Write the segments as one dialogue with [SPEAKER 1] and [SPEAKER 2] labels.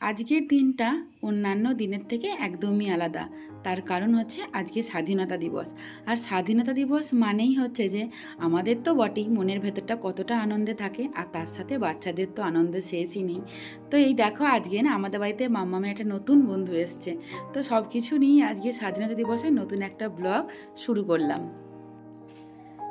[SPEAKER 1] আজকের দিনটা অন্যান্য দিনের থেকে একদমই আলাদা। তার কারণ হচ্ছে আজকে স্বাধীনতা দিবস। আর স্বাধীনতা দিবস মানেই হচ্ছে যে আমাদের তো বটেই মনের ভেতরটা কতটা আনন্দে থাকে, আর তার সাথে বাচ্চাদের তো আনন্দের শেষই নেই। তো এই দেখো আজকে না আমাদের বাড়িতে মাম্মামের একটা নতুন বন্ধু এসছে। তো সব কিছু নিয়ে আজকে স্বাধীনতা দিবসে নতুন একটা ব্লগ শুরু করলাম।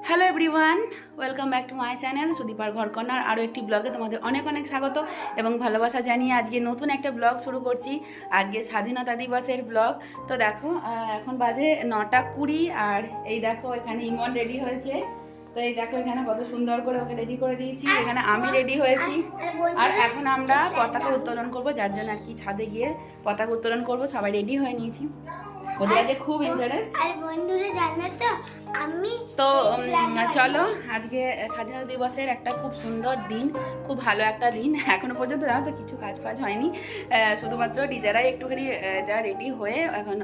[SPEAKER 1] Hello everyone welcome back to my channel সুদীপার ঘরকন্যার আরও একটি ব্লগে তোমাদের অনেক অনেক স্বাগত এবং ভালোবাসা জানিয়ে আজকে নতুন একটা ব্লগ শুরু করছি, আজকে স্বাধীনতা দিবসের ব্লগ তো দেখো এখন বাজে নটা কুড়ি আর এই দেখো এখানে ইমন রেডি হয়েছে। তো এই দেখো এখানে কত সুন্দর করে ওকে রেডি করে দিয়েছি, এখানে আমি রেডি হয়েছি। আর এখন আমরা পতাকা উত্তোলন করব, যার জন্য আর কি ছাদে গিয়ে পতাকা উত্তোলন করব, সবাই রেডি হয়ে নিয়েছি। ওদের আজকে খুব ইন্টারেস্ট
[SPEAKER 2] আর বন্ধুরা তো
[SPEAKER 1] তো চলো, আজকে স্বাধীনতা দিবসের একটা খুব সুন্দর দিন, খুব ভালো একটা দিন, এখনও পর্যন্ত জানো তো কিছু কাজ ফাজ হয়নি। শুধুমাত্র নিজেরাই একটুখানি যারা রেডি হয়ে এখন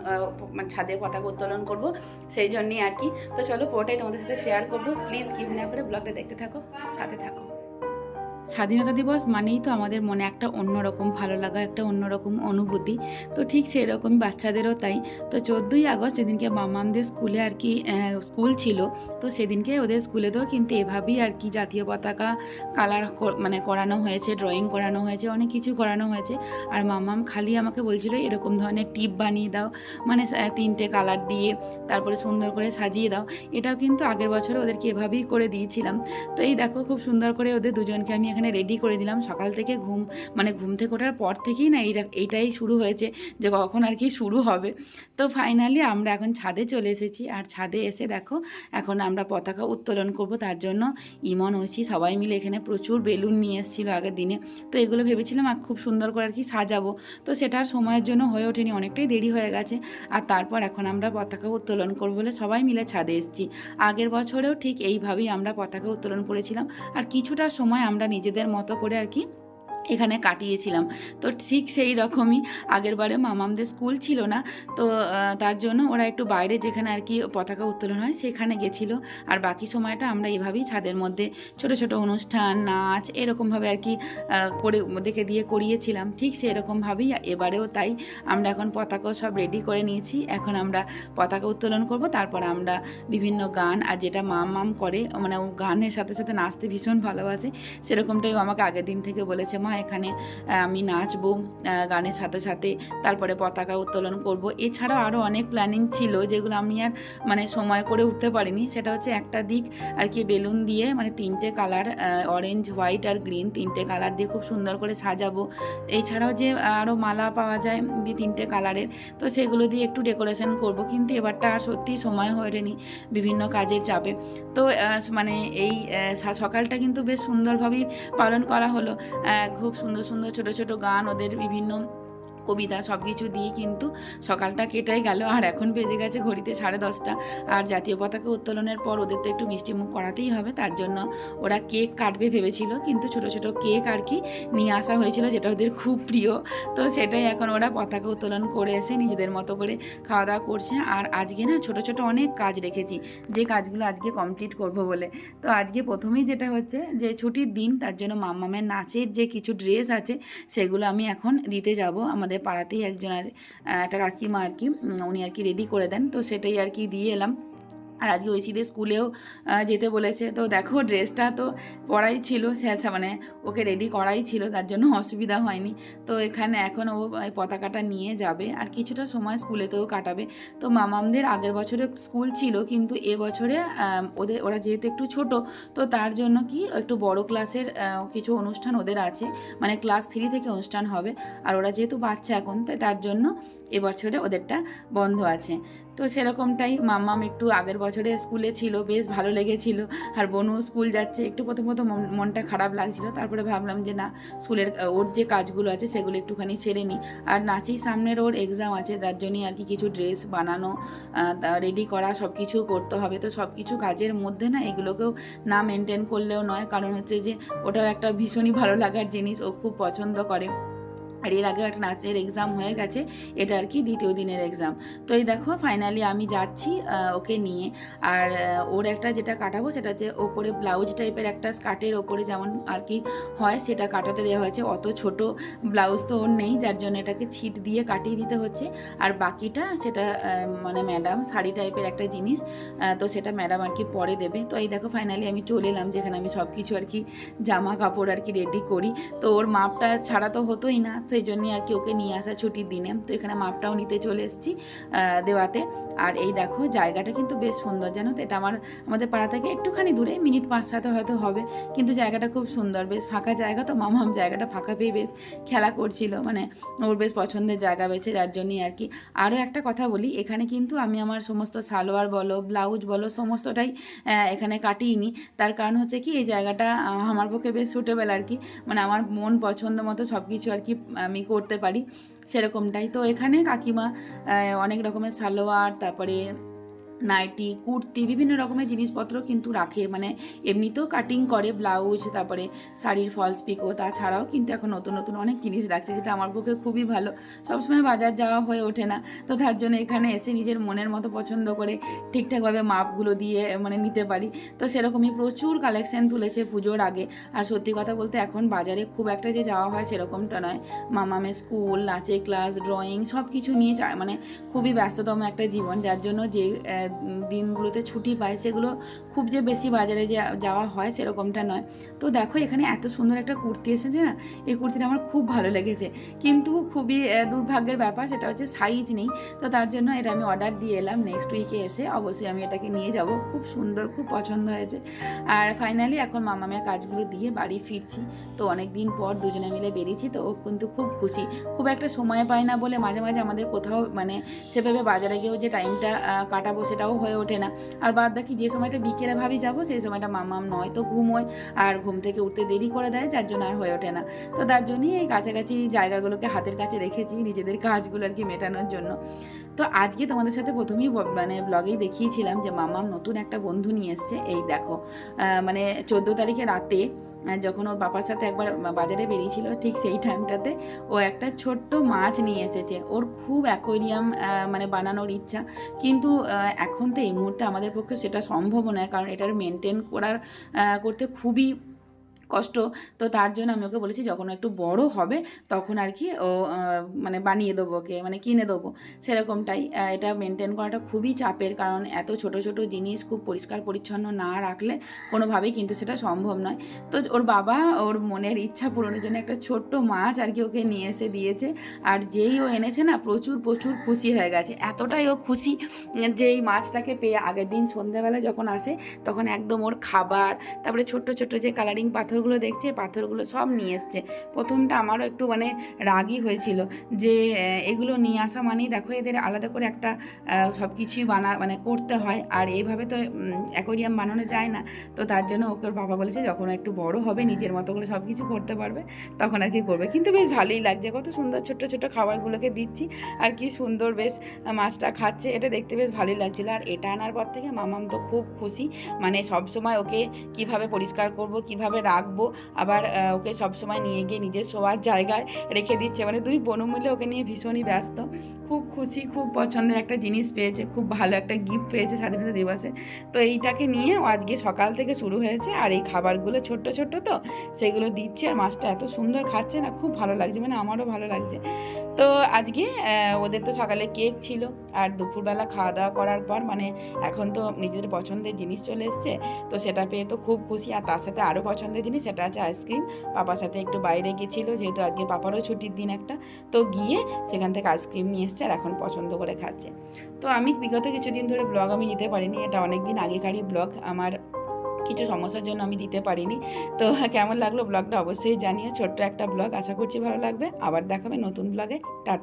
[SPEAKER 1] মানে ছাদে পতাকা উত্তোলন করব, সেই জন্যই আর কি। তো চলো পুরোটাই তোমাদের সাথে শেয়ার করব। প্লিজ কিপ না করে ব্লগটা দেখতে থাকো, সাথে থাকো। স্বাধীনতা দিবস মানেই তো আমাদের মনে একটা অন্যরকম ভালো লাগা, একটা অন্যরকম অনুভূতি। তো ঠিক সেরকম বাচ্চাদেরও তাই। তো চোদ্দোই আগস্ট যেদিনকে মামামদের স্কুলে আর কি স্কুল ছিল, তো সেদিনকে ওদের স্কুলেতেও কিন্তু এভাবেই আর কি জাতীয় পতাকা কালার মানে করানো হয়েছে ড্রয়িং করানো হয়েছে, অনেক কিছু করানো হয়েছে। আর মামাম খালি আমাকে বলছিল, এরকম ধরনের টিপ বানিয়ে দাও মানে তিনটে কালার দিয়ে, তারপরে সুন্দর করে সাজিয়ে দাও। এটাও কিন্তু আগের বছর ওদেরকে এভাবেই করে দিয়েছিলাম। তো এই দেখো, খুব সুন্দর করে ওদের দুজনকে আমি এখানে রেডি করে দিলাম। সকাল থেকে ঘুম মানে ঘুম থেকে ওঠার পর থেকেই না এইটা এইটাই শুরু হয়েছে যে কখন আর কি শুরু হবে। তো ফাইনালি আমরা এখন ছাদে চলে এসেছি। আর ছাদে এসে দেখো, এখন আমরা পতাকা উত্তোলন করব। তার জন্য ইমন, ঐশী সবাই মিলে এখানে প্রচুর বেলুন নিয়ে এসেছিল আগের দিনে। তো এগুলো ভেবেছিলাম আর খুব সুন্দর করে আর কি সাজাবো। তো সেটার সময়ের জন্য হয়ে ওঠেনি, অনেকটাই দেরি হয়ে গেছে। আর তারপর এখন আমরা পতাকা উত্তোলন করব বলে সবাই মিলে ছাদে এসেছি। আগের বছরেও ঠিক এইভাবেই আমরা পতাকা উত্তোলন করেছিলাম। আর কিছুটা সময় আমরা নিজেদের মতো করে আর কি এখানে কাটিয়েছিলাম। তো ঠিক সেই রকমই আগের বারে মামামদের স্কুল ছিল না, তো তার জন্য ওরা একটু বাইরে যেখানে আর কি পতাকা উত্তোলন হয় সেখানে গেছিল। আর বাকি সময়টা আমরা এভাবেই ছাদের মধ্যে ছোট ছোট অনুষ্ঠান, নাচ এরকমভাবে আর কি করে ওদেরকে দিয়ে করিয়েছিলাম। ঠিক সেরকমভাবেই এবারেও তাই। আমরা এখন পতাকাও সব রেডি করে নিয়েছি। এখন আমরা পতাকা উত্তোলন করব। তারপর আমরা বিভিন্ন গান আর যেটা মাম মাম করে মানে গানের সাথে সাথে নাচতে ভীষণ ভালোবাসে, সেরকমটাই আমাকে আগের দিন থেকে বলেছে, মা এখানে। আমি নাচবো গানের সাথে সাথে তারপরে পতাকা উত্তোলন করব। এছাড়াও আরও অনেক প্ল্যানিং ছিল যেগুলো আমি আর মানে সময় করে উঠতে পারিনি। সেটা হচ্ছে একটা দিক আর কি বেলুন দিয়ে মানে তিনটে কালার অরেঞ্জ হোয়াইট আর গ্রিন তিনটে কালার দিয়ে খুব সুন্দর করে সাজাবো। এছাড়াও যে আরও মালা পাওয়া যায় তিনটে কালারের তো সেগুলো দিয়ে একটু ডেকোরেশন করব। কিন্তু এবারটা আর সত্যি সময় হয়ে ওঠেনি বিভিন্ন কাজের চাপে। তো মানে এই সকালটা কিন্তু বেশ সুন্দরভাবেই পালন করা হলো। খুব সুন্দর সুন্দর ছোট ছোট গান ওদের বিভিন্ন কবিতা সব কিছু দিয়ে কিন্তু সকালটা কেটেই গেল আর এখন বেজে গেছে ঘড়িতে সাড়ে দশটা। আর জাতীয় পতাকা উত্তোলনের পর ওদের তো একটু মিষ্টি মুখ করাতেই হবে, তার জন্য ওরা কেক কাটবে ভেবেছিল, কিন্তু ছোট ছোট কেক আর কি নিয়ে আসা হয়েছিল যেটা ওদের খুব প্রিয়। তো সেটাই এখন ওরা পতাকা উত্তোলন করে এসে নিজেদের মতো করে খাওয়া দাওয়া করছে। আর আজকে না ছোট ছোট অনেক কাজ রেখেছি, যে কাজগুলো আজকে কমপ্লিট করব বলে। তো আজকে প্রথমেই যেটা হচ্ছে যে ছুটির দিন তার জন্য মাম্মামের নাচের যে কিছু ড্রেস আছে সেগুলো আমি এখন দিতে যাব আমাদের পাড়াতেই একজন আর একটা কাকিমা আর কি উনি আর কি রেডি করে দেন। তো সেটাই আর কি দিয়ে এলাম। আর আজকে ওই ঐশীদের স্কুলেও যেতে বলেছে। তো দেখো ড্রেসটা তো পরাই ছিল, সে আচ্ছা মানে ওকে রেডি করাই ছিল, তার জন্য অসুবিধা হয়নি। তো এখানে এখন ও পতাকাটা নিয়ে যাবে আর কিছুটা সময় স্কুলেতেও কাটাবে। তো মামামদের আগের বছরে স্কুল ছিল, কিন্তু এবছরে ওদের, ওরা যেহেতু একটু ছোট, তো তার জন্য কি একটু বড় ক্লাসের কিছু অনুষ্ঠান ওদের আছে। মানে ক্লাস থ্রি থেকে অনুষ্ঠান হবে। আর ওরা যেহেতু বাচ্চা এখন, তাই তার জন্য এবছরে ওদেরটা বন্ধ আছে। তো সেরকমটাই মাম্মাম একটু আগের বছরে স্কুলে ছিল, বেশ ভালো লেগেছিল। আর বনু স্কুল যাচ্ছে, একটু প্রথম প্রথম মনটা খারাপ লাগছিল। তারপরে ভাবলাম যে না, স্কুলের ওর যে কাজগুলো আছে সেগুলো একটুখানি ছেড়ে নিই। আর নাচেই সামনের ওর এক্সাম আছে, তার জন্যই আর কি কিছু ড্রেস বানানো রেডি করা সব কিছু করতে হবে। তো সব কিছু কাজের মধ্যে না এগুলোকেও না মেনটেন করলেও নয়। কারণ হচ্ছে যে, ওটাও একটা ভীষণই ভালো লাগার জিনিস, ও খুব পছন্দ করে। আর এর আগেও একটা নাচের এক্সাম হয়ে গেছে, এটা আর কি দ্বিতীয় দিনের এক্সাম তো এই দেখো ফাইনালি আমি যাচ্ছি ওকে নিয়ে। আর ওর একটা যেটা কাটাবো সেটা হচ্ছে ওপরে ব্লাউজ টাইপের একটা স্কার্টের ওপরে যেমন আর কি হয়, সেটা কাটাতে দেওয়া হয়েছে। অত ছোট ব্লাউজ তো ওর নেই, যার জন্য এটাকে ছিট দিয়ে কাটিয়ে দিতে হচ্ছে। আর বাকিটা সেটা মানে ম্যাডাম শাড়ি টাইপের একটা জিনিস তো সেটা ম্যাডাম আর কি পরে দেবে। তো এই দেখো ফাইনালি আমি চলে এলাম, যেখানে আমি সব কিছু আর কি জামা কাপড় আর কি রেডি করি। তো ওর মাপটা ছাড়া তো হতোই না এই জন্যই আর কি ওকে নিয়ে আসা ছুটির দিনে। তো এখানে মাপটাও নিতে চলে এসেছি দেওয়াতে। আর এই দেখো, জায়গাটা কিন্তু বেশ সুন্দর, জানো তো? এটা আমার, আমাদের পাড়া থেকে একটুখানি দূরে, মিনিট পাঁচ সাথে হয়তো হবে। কিন্তু জায়গাটা খুব সুন্দর, বেশ ফাঁকা জায়গা তো মামাম জায়গাটা ফাঁকা পেয়ে বেশ খেলা করছিল। মানে ওর বেশ পছন্দের জায়গা বেছে, যার জন্যই আর কি। আরও একটা কথা বলি, এখানে কিন্তু আমি আমার সমস্ত সালোয়ার বলো, ব্লাউজ বলো, সমস্তটাই এখানে কাটিয়ে নিই তার কারণ হচ্ছে কি, এই জায়গাটা আমার পক্ষে বেশ সুটেবেল আর কি। মানে আমার মন পছন্দ মতো সব কিছু আর কি আমি করতে পারি সেরকমটাই। তো এখানে কাকিমা অনেক রকমের সালোয়ার তারপরে নাইটি, কুর্তি, বিভিন্ন রকমের জিনিসপত্র কিন্তু রাখে। মানে এমনিতেও কাটিং করে ব্লাউজ তারপরে শাড়ির ফলস পিকো তাছাড়াও কিন্তু এখন নতুন নতুন অনেক জিনিস রাখছে, যেটা আমার পক্ষে খুবই ভালো। সবসময় বাজার যাওয়া হয়ে ওঠে না। তো তার জন্য এখানে এসে নিজের মনের মতো পছন্দ করে ঠিকঠাকভাবে মাপগুলো দিয়ে মানে নিতে পারি। তো সেরকমই প্রচুর কালেকশন তুলেছে পুজোর আগে। আর সত্যি কথা বলতে এখন বাজারে খুব একটা যে যাওয়া হয় সেরকমটা নয়। মামামের স্কুল নাচের ক্লাস ড্রয়িং সব কিছু নিয়ে মানে খুবই ব্যস্ততম একটা জীবন। যার জন্য যে দিনগুলোতে ছুটি পায়, সেগুলো খুব যে বেশি বাজারে যাওয়া হয় সেরকমটা নয়। তো দেখো এখানে এত সুন্দর একটা কুর্তি এসেছে না, এই কুর্তিটা আমার খুব ভালো লেগেছে। কিন্তু খুবই দুর্ভাগ্যের ব্যাপার সেটা হচ্ছে সাইজ নেই, তো তার জন্য এটা আমি অর্ডার দিয়ে এলাম নেক্সট উইকে এসে। অবশ্যই আমি এটাকে নিয়ে যাব, খুব সুন্দর, খুব পছন্দ হয়েছে। আর ফাইনালি এখন মামামের কাজগুলো দিয়ে বাড়ি ফিরছি। তো অনেক দিন পর দুজনে মিলে বেরিয়েছি, তো ও কিন্তু খুব খুশি। খুব একটা সময় পায় না বলে মাঝে মাঝে আমাদের কোথাও মানে সেভাবে বাজারে গিয়েও যে টাইমটা কাটাবো সেটাও হয়ে ওঠে না। আর বাদ বাকি যে সময়টা বিকেলে ভাবি যাব, সেই সময়টা মামাম নয় তো ঘুমোয় আর ঘুম থেকে উঠতে দেরি করে দেয়, যার জন্য আর হয়ে ওঠে না। তো তার জন্যই এই কাছাকাছি জায়গাগুলোকে হাতের কাছে রেখেছি, নিজেদের কাজগুলো আর কি মেটানোর জন্য। তো আজকে তোমাদের সাথে প্রথমেই মানে ব্লগেই দেখিয়েছিলাম যে মামাম নতুন একটা বন্ধু নিয়ে এসছে। এই দেখো মানে চোদ্দ তারিখে রাতে যখন ওর বাবার সাথে একবার বাজারে বেরিয়েছিল, ঠিক সেই টাইমটাতে ও একটা ছোট্ট মাছ নিয়ে এসেছে। ওর খুব অ্যাকোয়ারিয়াম মানে বানানোর ইচ্ছা। কিন্তু এখন তো এই মুহূর্তে আমাদের পক্ষে সেটা সম্ভব নয়। কারণ এটার মেনটেন করার করতে খুবই কষ্ট। তো তার জন্য আমি ওকে বলেছি, যখন একটু বড় হবে, তখন আর কি ও মানে বানিয়ে দেবো ওকে মানে কিনে দেবো। সেরকমটাই এটা মেনটেন করাটা খুবই চাপের কারণ এত ছোট ছোট জিনিস খুব পরিষ্কার, পরিচ্ছন্ন না রাখলে কোনোভাবেই কিন্তু সেটা সম্ভব নয়। তো ওর বাবা ওর মনের ইচ্ছা পূরণের জন্য একটা ছোট্ট মাছ আর কি ওকে নিয়ে এসে দিয়েছে। আর যেই ও এনেছে না, প্রচুর প্রচুর খুশি হয়ে গেছে। এতটাই ও খুশি যে এই মাছটাকে পেয়ে আগের দিন সন্ধ্যাবেলা যখন আসে, তখন একদম ওর খাবার, তারপরে ছোট্ট ছোট্ট যে কালারিং পাথরগুলো দেখছে পাথরগুলো সব নিয়ে এসছে। প্রথমটা আমারও একটু মানে রাগই হয়েছিল যে এগুলো নিয়ে আসা মানেই দেখো এদের আলাদা করে একটা সব কিছুই বানা মানে করতে হয়। আর এইভাবে তো অ্যাকোরিয়াম বানানো যায় না। তো তার জন্য ওকে বাবা বলেছে যখন একটু বড় হবে, নিজের মতো করে সব কিছু করতে পারবে, তখন আর কি করবে। কিন্তু বেশ ভালোই লাগছে। কত সুন্দর ছোট্ট ছোট্ট খাবারগুলোকে দিচ্ছি। আর কি সুন্দর বেশ মাছটা খাচ্ছে। এটা দেখতে বেশ ভালোই লাগছিল। আর এটা আনার পর থেকে মামাম তো খুব খুশি। মানে সবসময় ওকে কীভাবে পরিষ্কার করব, কীভাবে রাখব। আবার ওকে সব সময় নিয়ে গিয়ে নিজের শোয়ার জায়গায় রেখে দিচ্ছে। মানে দুই বোনু মিলে ওকে নিয়ে ভীষণই ব্যস্ত। খুব খুশি, খুব পছন্দের একটা জিনিস পেয়েছে। খুব ভালো একটা গিফট পেয়েছে স্বাধীনতা দিবসে। তো এইটাকে নিয়ে আজকে সকাল থেকে শুরু হয়েছে। আর এই খাবারগুলো ছোট্ট ছোট্ট তো, সেগুলো দিচ্ছে। আর মাছটা এত সুন্দর খাচ্ছে না, খুব ভালো লাগছে। মানে আমারও ভালো লাগছে। তো আজকে ওদের তো সকালে কেক ছিল। আর দুপুরবেলা খাওয়া দাওয়া করার পর মানে এখন তো নিজেদের পছন্দের জিনিস চলে এসছে। তো সেটা পেয়ে তো খুব খুশি। আর তার সাথে আরও পছন্দের জিনিস সেটা হচ্ছে আইসক্রিম। পাপার সাথে একটু বাইরে গেছিল, যেহেতু আজকে পাপারও ছুটির দিন একটা। তো গিয়ে সেখান থেকে আইসক্রিম নিয়ে এসছে আর এখন পছন্দ করে খাচ্ছে। তো আমি বিগত কিছুদিন ধরে ব্লগ আমি দিতে পারিনি। এটা অনেক দিন আগেকারই ব্লগ আমার কিছু সমস্যার জন্য আমি দিতে পারিনি। তো কেমন লাগল ব্লগটা অবশ্যই জানিয়ে ছোট্ট একটা ব্লগ আশা করছি ভালো লাগবে। আবার দেখাবে নতুন ব্লগে টাটা।